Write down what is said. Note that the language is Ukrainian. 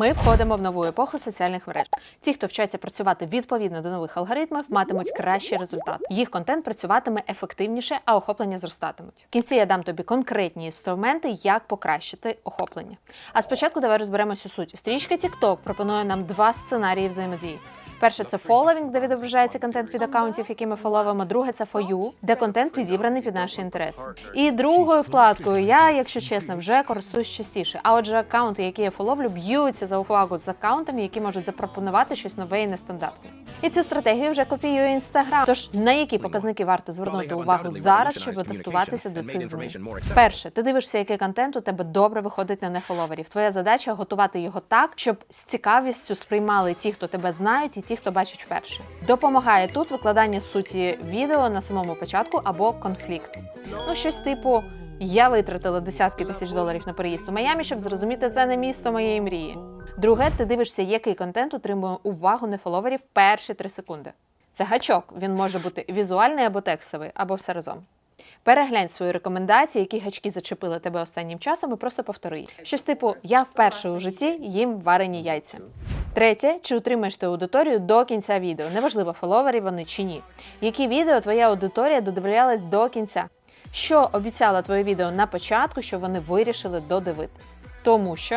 Ми входимо в нову епоху соціальних мереж. Ті, хто вчаться працювати відповідно до нових алгоритмів, матимуть кращий результат. Їх контент працюватиме ефективніше, а охоплення зростатимуть. В кінці я дам тобі конкретні інструменти, як покращити охоплення. А спочатку давай розберемося у суті. Стрічка TikTok пропонує нам два сценарії взаємодії. Перше це фоловінг, де відображається контент від акаунтів, які ми фоловимо. Друге це for you, де контент підібраний під наші інтереси. І другою вкладкою я, якщо чесно, вже користуюсь частіше. А отже, акаунти, які я фоловлю, б'ються за увагу з акаунтами, які можуть запропонувати щось нове і нестандартне. І цю стратегію вже копіює інстаграм. Тож на які показники варто звернути увагу зараз, щоб адаптуватися до цих змін? Перше, ти дивишся, який контент у тебе добре виходить на нефоловерів. Твоя задача готувати його так, щоб з цікавістю сприймали ті, хто тебе знають, і ті, хто бачить вперше. Допомагає тут викладання суті відео на самому початку або конфлікт. Ну, щось типу. Я витратила десятки тисяч доларів на переїзд у Майамі, щоб зрозуміти це не місто моєї мрії. Друге, ти дивишся, який контент утримує увагу нефоловерів перші три секунди. Це гачок. Він може бути візуальний або текстовий, або все разом. Переглянь свої рекомендації, які гачки зачепили тебе останнім часом, і просто повтори. Щось типу Я вперше у житті їм варені яйця. Третє, чи утримаєш ти аудиторію до кінця відео? Неважливо, фоловері вони чи ні. Які відео твоя аудиторія додивлялась до кінця? Що обіцяла твоє відео на початку, що вони вирішили додивитись? Тому що